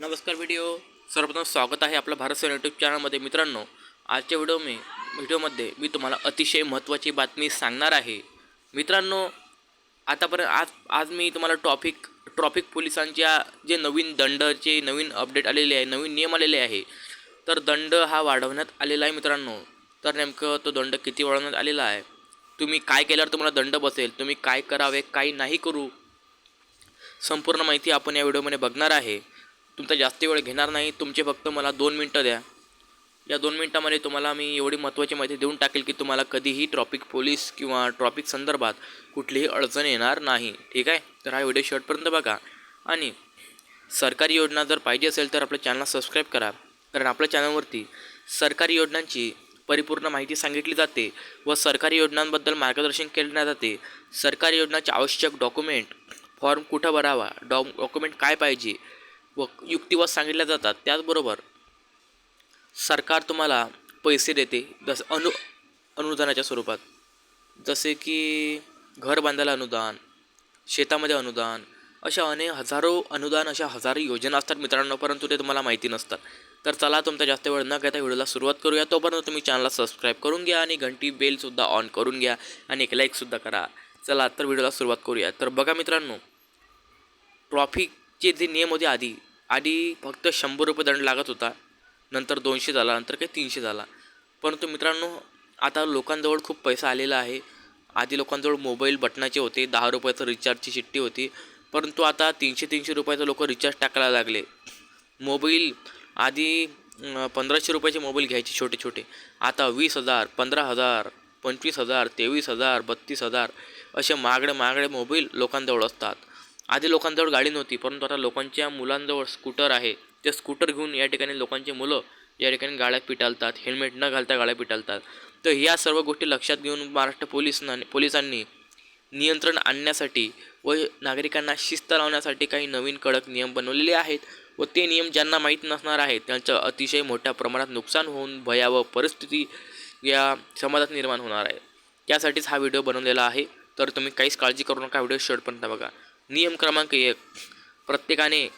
नमस्कार व्हिडिओ. सर्वप्रथम स्वागत आहे आपलं भारत सेना यूट्यूब चॅनलमध्ये. मित्रांनो आजच्या व्हिडिओ मी व्हिडिओमध्ये मी तुम्हाला अतिशय महत्त्वाची बातमी सांगणार आहे. मित्रांनो आतापर्यंत आज आज मी तुम्हाला ट्रॉफिक ट्रॉफिक पोलिसांच्या जे नवीन दंडचे नवीन अपडेट आलेले आहे नवीन नियम आलेले आहे तर दंड हा वाढवण्यात आलेला आहे मित्रांनो. तर नेमकं तो दंड किती वाढवण्यात आलेला आहे? तुम्ही काय केल्यावर तुम्हाला दंड बसेल? तुम्ही काय करावे काय नाही करू? संपूर्ण माहिती आपण या व्हिडिओमध्ये बघणार आहे. तुमचा जास्त वेळ घेणार नाही तुमचे फक्त मला दोन मिनटं द्या. या दोन मिनटामध्ये तुम्हाला मी एवढी महत्त्वाची माहिती देऊन टाकेल की तुम्हाला कधीही ट्रॉफिक पोलीस किंवा ट्रॉफिक संदर्भात कुठलीही अडचण येणार नाही. ठीक आहे? तर हा व्हिडिओ शेवटपर्यंत बघा. आणि सरकारी योजना जर पाहिजे असेल तर आपल्या चॅनलला सबस्क्राईब करा. कारण आपल्या चॅनलवरती सरकारी योजनांची परिपूर्ण माहिती सांगितली जाते व सरकारी योजनांबद्दल मार्गदर्शन केले जाते. सरकारी योजनाचे आवश्यक डॉक्युमेंट फॉर्म कुठं भरावा डॉ डॉक्युमेंट काय पाहिजे व युक्तिवाद सांगितल्या जातात. त्याचबरोबर सरकार तुम्हाला पैसे देते जसं अनु अनुदानाच्या स्वरूपात. जसे की घर बांधायला अनुदान शेतामध्ये अनुदान अशा अनेक हजारो अनुदान अशा हजारो योजना असतात मित्रांनो परंतु ते तुम्हाला माहिती नसतात. तर चला तुमचा जास्त वेळ न घेता व्हिडिओला सुरुवात करूया. तोपर्यंत तुम्ही चॅनलला सबस्क्राईब करून घ्या आणि घंटी बेलसुद्धा ऑन करून घ्या आणि एक लाईकसुद्धा करा. चला तर व्हिडिओला सुरुवात करूया. तर बघा मित्रांनो ट्रॉफिकचे जे नियम होते आधी आधी फक्त शंभर रुपये दंड लागत होता. नंतर दोनशे झाला नंतर काही तीनशे झाला. परंतु मित्रांनो आता लोकांजवळ खूप पैसा आलेला आहे. आधी लोकांजवळ मोबाईल बटनाचे होते दहा रुपयाचं रिचार्जची शिट्टी होती. परंतु आता तीनशे तीनशे रुपयाचं लोक रिचार्ज टाकायला लागले. मोबाईल आधी पंधराशे रुपयाचे मोबाईल घ्यायचे छोटे छोटे. आता वीस हजार पंधरा हजार पंचवीस हजार तेवीस हजार बत्तीस हजार असे महागडे महागडे मोबाईल लोकांजवळ असतात. आधी लोकांजवळ गाडी नव्हती परंतु आता लोकांच्या मुलांजवळ स्कूटर आहे. ते स्कूटर घेऊन या ठिकाणी लोकांची मुलं या ठिकाणी गाड्या पिटालतात हेल्मेट न घालता गाड्या पिटालतात. तर ह्या सर्व गोष्टी लक्षात घेऊन महाराष्ट्र पोलिसना पोलिसांनी नियंत्रण आणण्यासाठी व नागरिकांना शिस्त लावण्यासाठी काही नवीन कडक नियम बनवलेले आहेत व ते नियम ज्यांना माहीत नसणार आहेत त्यांचं अतिशय मोठ्या प्रमाणात नुकसान होऊन भयावह परिस्थिती या समाजात निर्माण होणार आहे. त्यासाठीच हा व्हिडिओ बनवलेला आहे. तर तुम्ही काहीच काळजी करू नका व्हिडिओ शेवटपर्यंत बघा. नियम क्रमांक एक. प्रत्येकाने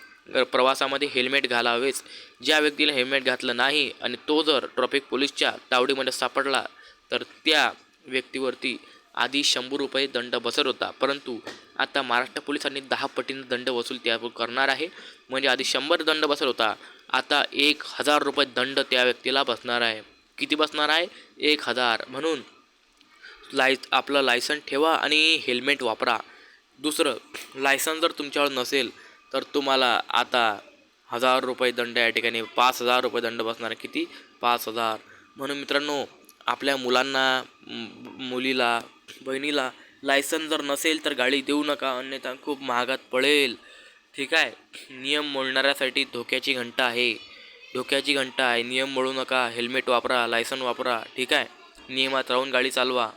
प्रवासामध्ये हेल्मेट घालावेच. ज्या व्यक्तीला हेल्मेट घातलं नाही आणि तो जर ट्रॉफिक पोलीसच्या तावडीमध्ये सापडला तर त्या व्यक्तीवरती आधी शंभर रुपये दंड बसत होता. परंतु आता महाराष्ट्र पोलिसांनी दहा पटीनं दंड वसूल त्या करणार आहे. म्हणजे आधी शंभर दंड बसत होता. आता एक हजार रुपये दंड त्या व्यक्तीला बसणार आहे. किती बसणार आहे? एक हजार. म्हणून लाय आपलं लायसन ठेवा आणि हेल्मेट वापरा. दुसरं लायसन जर तुमच्यावर नसेल तर तुम्हाला आता हजार रुपये दंड या ठिकाणी पाच हजार रुपये दंड बसणार किती? पाच हजार. म्हणून मित्रांनो आपल्या मुलांना मुलीला बहिणीला लायसन जर नसेल तर गाडी देऊ नका अन्यथा खूप महागात पडेल. ठीक आहे? नियम मोडणाऱ्यासाठी धोक्याची घंटा आहे. धोक्याची घंटा आहे. नियम मोडू नका. हेल्मेट वापरा लायसन वापरा. ठीक आहे? नियमात राहून गाडी चालवा.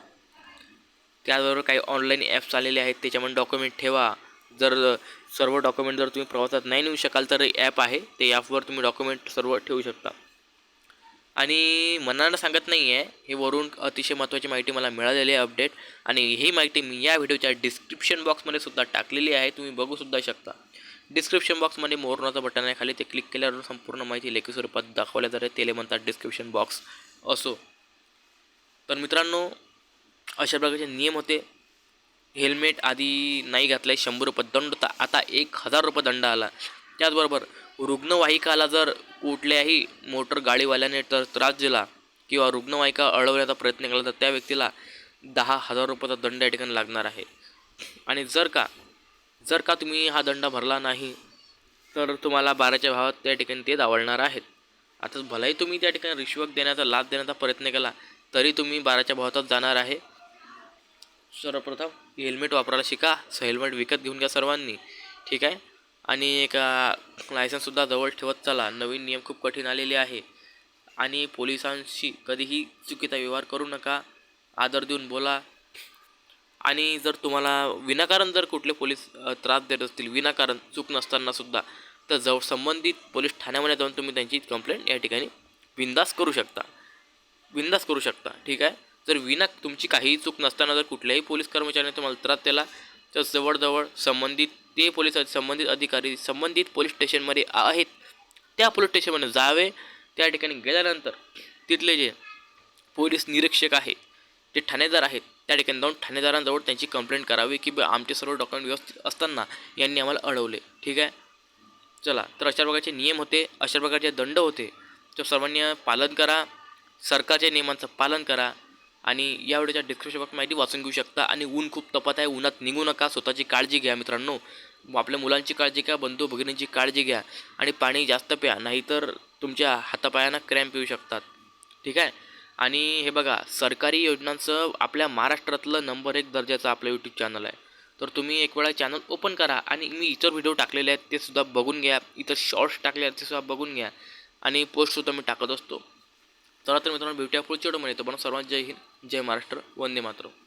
त्याचबरोबर काही ऑनलाईन ॲप्स आलेले आहेत त्याच्यामध्ये डॉक्युमेंट ठेवा. जर सर्व डॉक्युमेंट जर तुम्ही प्रवासात नाही नेऊ शकाल तर ॲप आहे. ते ॲपवर तुम्ही डॉक्युमेंट सर्व ठेवू शकता. आणि मनानं सांगत नाही आहे हे वरून अतिशय महत्त्वाची माहिती मला मिळालेली आहे अपडेट आणि ही माहिती मी या व्हिडिओच्या डिस्क्रिप्शन बॉक्समध्ये सुद्धा टाकलेली आहे तुम्ही बघूसुद्धा शकता. डिस्क्रिप्शन बॉक्समध्ये मोरणाचं बटन आहे खाली ते क्लिक केल्यावर संपूर्ण माहिती लेखी स्वरूपात दाखवल्या जाते. त्याला म्हणतात डिस्क्रिप्शन बॉक्स असो. तर मित्रांनो अशा प्रकारचे नियम होते. हेल्मेट आधी नाही घातलं आहे शंभर रुपये दंड होता. आता एक हजार रुपये दंड आला. त्याचबरोबर रुग्णवाहिकाला जर कुठल्याही मोटर गाडीवाल्याने तर त्रास दिला किंवा रुग्णवाहिका अडवण्याचा प्रयत्न केला तर त्या व्यक्तीला दहा हजार रुपयाचा दंड या ठिकाणी लागणार आहे. आणि जर का जर का तुम्ही हा दंड भरला नाही तर तुम्हाला बाराच्या भावात त्या ठिकाणी ते दावळणार आहेत. आता भलाही तुम्ही त्या ठिकाणी रिश्वत देण्याचा लाभ देण्याचा प्रयत्न केला तरी तुम्ही बाराच्या भावातच जाणार आहे. सर्वप्रथम हेल्मेट वापरायला शिका. हेल्मेट विकत घेऊन घ्या सर्वांनी. ठीक आहे? आणि एक लायसन्ससुद्धा जवळ ठेवत चला. नवीन नियम खूप कठीण आलेले आहे. आणि पोलिसांशी कधीही चुकीचा व्यवहार करू नका. आदर देऊन बोला. आणि जर तुम्हाला विनाकारण जर कुठले पोलीस त्रास देत असतील विनाकारण चूक नसतानासुद्धा तर जवळ संबंधित पोलीस ठाण्यामध्ये जाऊन तुम्ही त्यांची कंप्लेंट या ठिकाणी बिंदास करू शकता. बिंदास करू शकता. ठीक आहे? जर विना तुमची काहीही चूक नसताना जर कुठल्याही पोलीस कर्मचाऱ्याने तुम्हाला त्रास दिला तर जवळजवळ संबंधित ते पोलीस संबंधित अधिकारी संबंधित पोलीस स्टेशनमध्ये आहेत. त्या पोलीस स्टेशनमध्ये जावे. त्या ठिकाणी गेल्यानंतर तिथले जे पोलीस निरीक्षक आहे जे ठाणेदार आहेत त्या ठिकाणी जाऊन ठाणेदारांजवळ त्यांची कंप्लेंट करावी की आमचे सर्व डॉक्युमेंट व्यवस्थित असताना यांनी आम्हाला अडवले. ठीक आहे? चला तर अशा प्रकारचे नियम होते. अशा प्रकारचे दंड होते. तर सर्वांनी पालन करा. सरकारच्या नियमांचं पालन करा. आणि यावेळेच्या डिस्क्रिप्शन बॉक्स माहिती वाचून घेऊ शकता. आणि ऊन खूप तपत आहे उन्हात निघू नका स्वतःची काळजी घ्या मित्रांनो. आपल्या मुलांची काळजी घ्या बंधू भगिनींची काळजी घ्या आणि पाणी जास्त प्या नाहीतर तुमच्या हातापायांना क्रॅम्प येऊ शकतात. ठीक आहे? आणि हे बघा सरकारी योजनांचं आपल्या महाराष्ट्रातलं नंबर एक दर्जाचं आपलं यूट्यूब चॅनल आहे. तर तुम्ही एक वेळा चॅनल ओपन करा आणि मी इतर व्हिडिओ टाकलेले आहेत ते सुद्धा बघून घ्या. इतर शॉर्ट्स टाकले आहेत ते सुद्धा बघून घ्या. आणि पोस्टसुद्धा मी टाकत असतो. चला तर मित्रांनो भेटूया पुढच्या व्हिडिओमध्ये. तो पण सर्वांत जय हिंद जय महाराष्ट्र वंदे मातरम.